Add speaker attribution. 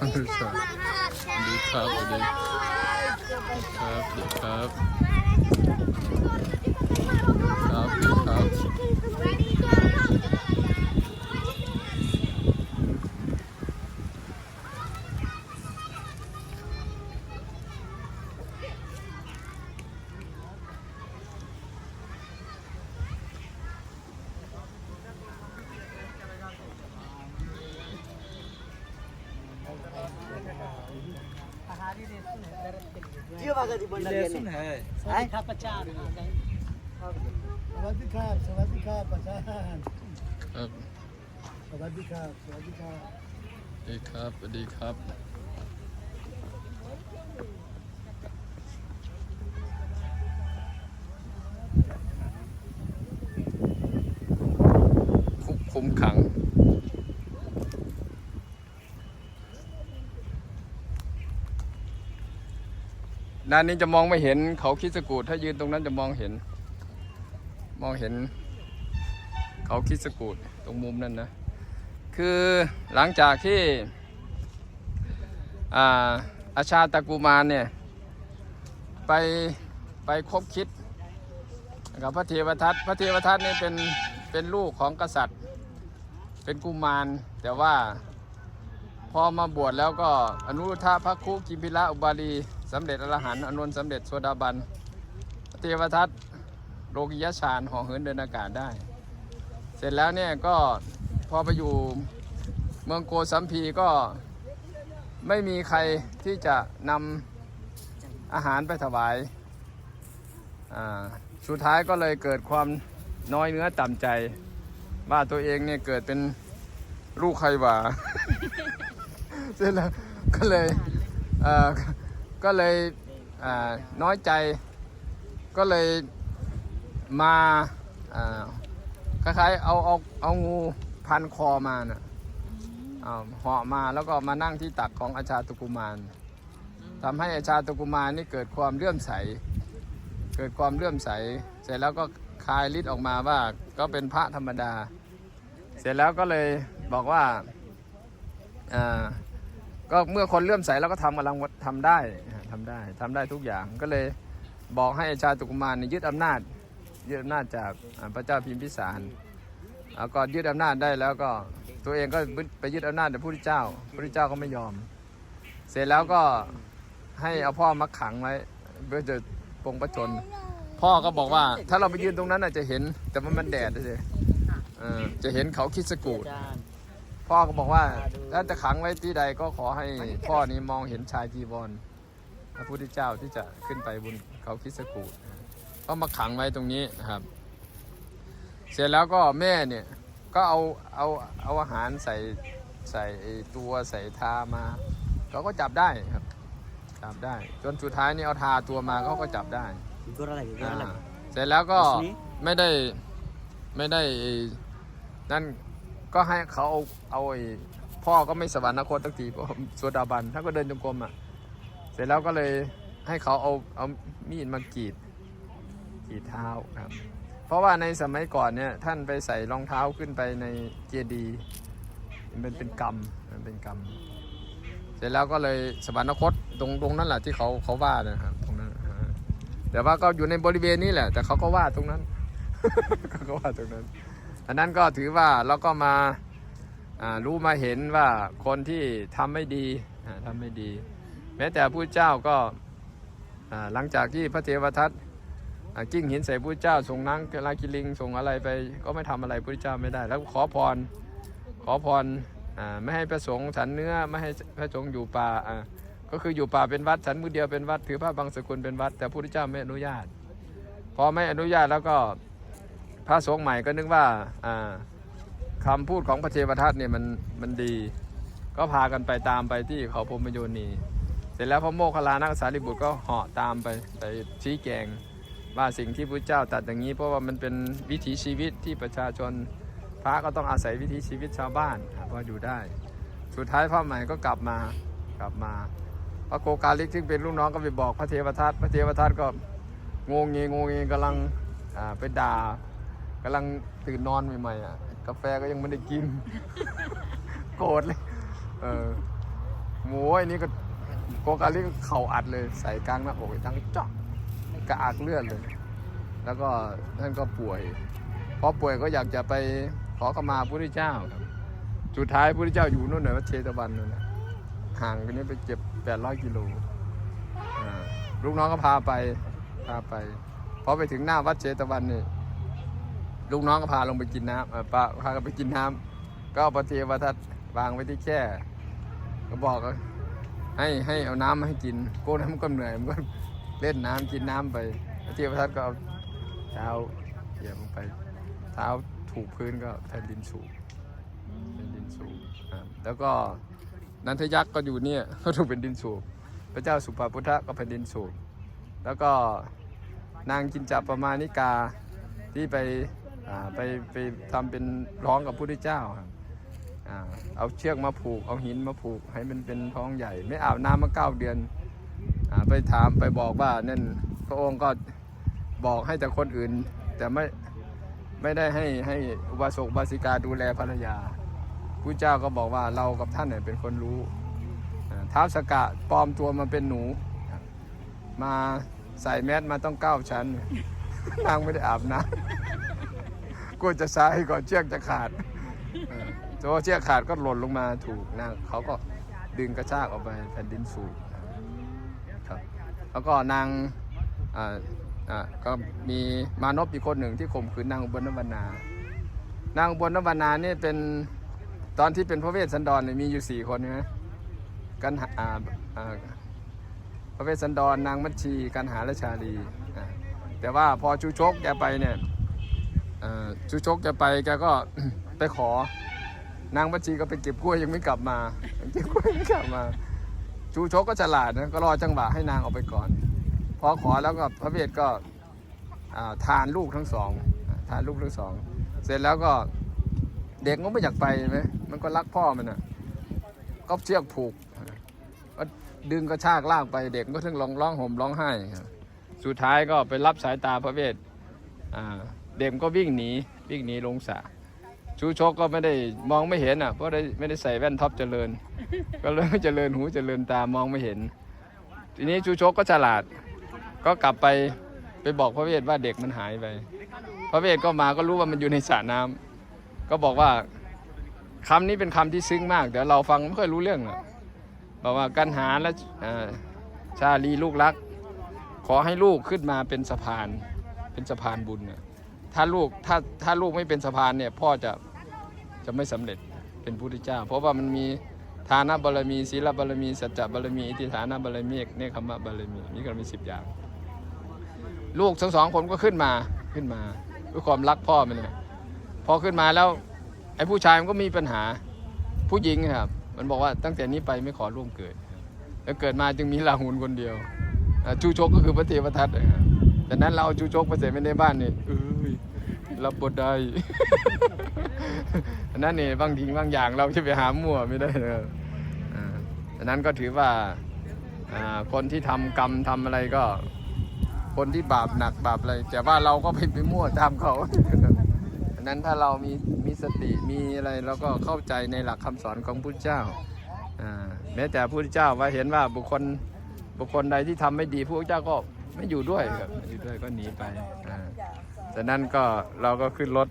Speaker 1: ดีครับดีครับสวัสดีครับดีครับ
Speaker 2: ครับดีครับ ประชาชน
Speaker 1: ครับ
Speaker 2: สวัสดีครับสวัสดีครับ
Speaker 1: สวัสดีครับสวัสดีครับคุกคุมขัง ด้านนี้จะมองไม่เห็นเขาคิสกูดถ้ายืนตรงนั้นจะมองเห็น มองเห็น เขาคิสกูดตรงมุมนั้นนะ คือหลังจากที่อาอาชาตะกูมารเนี่ย ไปไปคบคิดกับพระเทวทัตพระเทวทัตเนี่ยเป็นเป็นลูกของกษัตริย์ เป็นกุมารแต่ว่าพอมาบวชแล้วก็อนุรุทธะพระคุกิมพิละอุบาลี สำเร็จอรหันต์อนุนสำเร็จโสดาบันเทวทัตโลกิยชาญห่อเหินเดินอากาศได้ เสร็จแล้วเนี่ยก็พอไปอยู่เมืองโกสัมพีก็ไม่มีใครที่จะนำอาหารไปถวายอ่าสุดท้ายก็เลยเกิดความน้อยเนื้อต่ำใจ ว่าตัวเองเนี่ยเกิดเป็นลูกใครหว่า เสร็จแล้วก็เลยเอ่อ ก็เลยน้อยใจก็เลยมาคล้ายๆเอาเอาเอางูพันคอมาน่ะเหาะมาแล้วก็มานั่งที่ตักของอาชาตุกุมารทำให้อาชาตุกุมารนี่เกิดความเลื่อมใส เกิดความเลื่อมใส เสร็จแล้วก็คลายฤทธิ์ออกมาว่าก็เป็นพระธรรมดา เสร็จแล้วก็เลยบอกว่าอ่าก็เมื่อคนเลื่อมใสแล้วก็ทำกำลังทำได้ ทำได้ทำได้ทุกอย่างก็เลยบอกให้อชาตุกุมารยึดอำนาจยึดอำนาจจากพระเจ้าพิมพิสารแล้วก็ยึดอำนาจได้แล้วก็ตัวเองก็ไปยึดอำนาจจากพระพุทธเจ้าพระพุทธเจ้าก็ไม่ยอม เสร็จแล้วก็ให้เอาพ่อมาขังไว้เพื่อจะปงประชน พ่อก็บอกว่าถ้าเราไปยืนตรงนั้นอาจจะเห็นแต่ว่ามันแดดเลยจะเห็นเขาคิดสกูดพ่อก็บอกว่าถ้าจะขังไว้ที่ใดก็ขอให้พ่อนี้มองเห็นชายจีวร พระพุทธเจ้าที่จะขึ้นไปบนเขาคิสกูดก็มาขังไว้ตรงนี้ครับ เสร็จแล้วก็แม่เนี่ยก็เอาเอาเอาอาหารใส่ใส่ตัวใส่ทามาเขาก็จับได้ครับ จับได้ จนสุดท้ายนี่เอาทาตัวมาเขาก็จับได้เสร็จแล้วก็ไม่ได้ไม่ได้นั่นก็ให้เขาเอาเอาพ่อก็ไม่สวรรคตสักทีเพราะสวดาบันถ้าก็เดินจงกรมอะ ร็จแล้วก็เลยให้เขาเอาเอามีดมากรีดกรีดเท้าครับ เพราะว่าในสมัยก่อนเนี่ยท่านไปใส่รองเท้าขึ้นไปในเจดีย์มันเป็นกรรมมันเป็นกรรมเสร็จแล้วก็เลยสวรรคตตรงตรงนั้นแหละที่เขาเขาว่านะครับตรงนั้นแต่ว่าก็อยู่ในบริเวณนี้แหละ แต่เขาก็ว่าตรงนั้นเขาก็ว่าตรงนั้นอันนั้นก็ถือว่าเราก็มาารู้มาเห็นว่าคนที่ทำไม่ดีอ่าทำไม่ดี ม้แต่ผู้เจ้าก็หลังจากที่พระเทวทัตกิ้งหินใส่ผู้เจ้าส่งนางลากิลิงส่งอะไรไปก็ไม่ทำอะไรผู้เจ้าไม่ได้ แล้วขอพรขอพรอไม่ให้พระสงฆ์ฉันเนื้อไม่ให้พระสงฆ์อยู่ป่าก็คืออยู่ป่าเป็นวัดฉันมือเดียวเป็นวัดถือผ้าบางสกุลเป็นวัด แต่พระพุทธเจ้าไม่อนุญาต พอไม่อนุญาตแล้วก็พระสงฆ์ใหม่ก็นึกว่าอ่าคำพูดของพระเทวทัตเนี่ยมันมันดี ก็พากันไปตามไปที่เขาพรมโยนี ร็จแล้วพระโมคคัลลานักสารีบุตรก็เหาะตามไปไปชี้แจงว่าสิ่งที่พระเจ้าตัดอย่างนี้เพราะว่ามันเป็นวิถีชีวิตที่ประชาชนพระก็ต้องอาศัยวิถีชีวิตชาวบ้านพออยู่ได้ สุดท้ายพระใหม่ก็กลับมากลับมา พระโกกาลิกซึ่งเป็นลูกน้องก็ไปบอกพระเทวทัตพระเทวทัตก็งงเงงงเงกำลังไปด่ากำลังตื่นนอนใหม่ๆอะกาแฟก็ยังไม่ได้กิน โกรธเลยเอองโอ้ยนี่ก็ โกกาลิก็เข่าอัดเลยใส่กลางหน้าอกทั้งจ๊อกกระอักเลือดเลย แล้วก็ท่านก็ป่วยพอป่วยก็อยากจะไปขอขมาพระพุทธเจ้าครับสุดท้ายพระพุทธเจ้าอยู่นู่นหน่อยวัดเชตวันนู่นนะห่างกันนี้ไปเจ็บ800กิโลลูกน้องก็พาไปพาไปพอไปถึงหน้าวัดเชตวันนี่ลูกน้องก็พาลงไปกินน้ำเอ่อปาพากันไปกินน้ำก็เอาปฏิวัติวางไว้ที่แค่ก็บอก ให้ให้เอาน้ำมาให้กินโก้น้ำก็เหนื่อยมันก็เล่นน้ำกินน้ำไปพระเทวทัตก็เอาเท้าเหยียบลงไป เท้าถูกพื้นก็แผ่นดินสูงแผ่นดินสูงแล้วก็นันทยักษ์ก็อยู่เนี่ยก็ถูกเป็นดินสูงพระเจ้าสุภาพุทธะก็แผ่นดินสูงแล้วก็นางจินจาประมานิกาที่ไปไปไปทำเป็นร้องกับพระพุทธเจ้าครับอ่า เอาเชือกมาผูก เอาหินมาผูก ให้มันเป็นท้องใหญ่ ไม่อาบน้ำมาเก้าเดือนอไปถามไปบอกว่านั่นพระองค์ก็บอกให้แต่คนอื่น แต่ไม่ไม่ได้ให้ให้อุบาสกบาสิกาดูแลภรรยาผู้เจ้าก็บอกว่าเรากับท่านเนี่ยเป็นคนรู้ท้าวสกะปลอมตัวมาเป็นหนู มาใส่แมสมาต้องเก้าชั้นนางไม่ได้อาบน้ำกลัวจะสายก่อนเชือกจะขาด โจเชือกขาดก็หล่นลงมาถูกนางเขาก็ดึงกระชากออกไปแผ่นดินสูงครับ แล้วก็นางอ่าอ่าก็มีมานพอีกคนหนึ่งที่ข่มขืนนางอุบลนวรรณานางอุบลนวรรณานี่เป็นตอนที่เป็นพระเวสสันดรเนี่ยมีอยู่สี่คนใช่ไหมกันอ่าอ่าพระเวสสันดรนางมัชชีกันหาและชาลีแต่ว่าพอชูชกแกไปเนี่ยชูชกแกไปแกก็ ไปขอ นางบัญชีก็ไปเก็บกล้วยยังไม่กลับมาเก็บกล้วยไม่กลับมา ชูชกก็ฉลาดนะก็รอจังหวะให้นางออกไปก่อน พอขอแล้วก็พระเวทก็อ่าทานลูกทั้งสองทานลูกทั้งสอง เสร็จแล้วก็เด็กก็ไม่อยากไปใช่ไหมมันก็รักพ่อมันอะก็เชือกผูกก็ดึงกระชากลากไปเด็กก็ถึงร้องร้องห่มร้องไห้สุดท้ายก็ไปรับสายตาพระเวทอ่าเด็กก็วิ่งหนีวิ่งหนีลงสระ ชูชกก็ไม่ได้มองไม่เห็นอะ เพราะได้ไม่ได้ใส่แว่นท็อปเจริญ ก็เลยเจริญหูเจริญตามองไม่เห็น ทีนี้ชูชกก็ฉลาด ก็กลับไปไปบอกพระเวทว่าเด็กมันหายไป พระเวทก็มาก็รู้ว่ามันอยู่ในสระน้ำก็บอกว่าคำนี้เป็นคำที่ซึ้งมากแต่เราฟังไม่ค่อยรู้เรื่องหรอกบอกว่ากันหาและอ่าชาลีลูกรัก ขอให้ลูกขึ้นมาเป็นสะพานเป็นสะพานบุญเนี่ยถ้าลูกถ้าถ้าลูกไม่เป็นสะพานเนี่ยพ่อจะ จะไม่สำเร็จเป็นพุทธเจ้า เพราะว่ามันมีทานบารมีศีลบารมีสัจจะบารมีอิทธิฐานบารมีเนคขมะบารมีมีกันมีสิบอย่าง ลูกทั้งสองคนก็ขึ้นมาขึ้นมาด้วยความรักพ่อมันเลยพอขึ้นมาแล้วไอ้ผู้ชายมันก็มีปัญหาผู้หญิงครับ มันบอกว่าตั้งแต่นี้ไปไม่ขอร่วมเกิด แล้วเกิดมาจึงมีลาหุนคนเดียวจูชกก็คือพระเทวทัตนะครับแต่นั้นเราเอาจูชกไปเสร็จไม่ในบ้านนี่เอ้ยรับบทได้ันนั้นนี่บางทีบางอย่างเราจะไปหามั่วไม่ได้นะครับอ่านั้นก็ถือว่าอ่าคนที่ทำกรรมทำอะไรก็ คนที่บาปหนักบาปอะไรแต่ว่าเราก็ไปไปมั่วตามเขาอันนั้นถ้าเรามีมีสติมีอะไรเราก็เข้าใจในหลักคำสอนของพุทธเจ้าอ่าแม้แต่พระพุทธเจ้าว่าเห็นว่าบุคคลบุคคลใดที่ทำไม่ดีพระพุทธเจ้าก็ไม่อยู่ด้วยครับอยู่ด้วยก็หนีไปอ่าจากนั้นก็เราก็ขึ้นรถ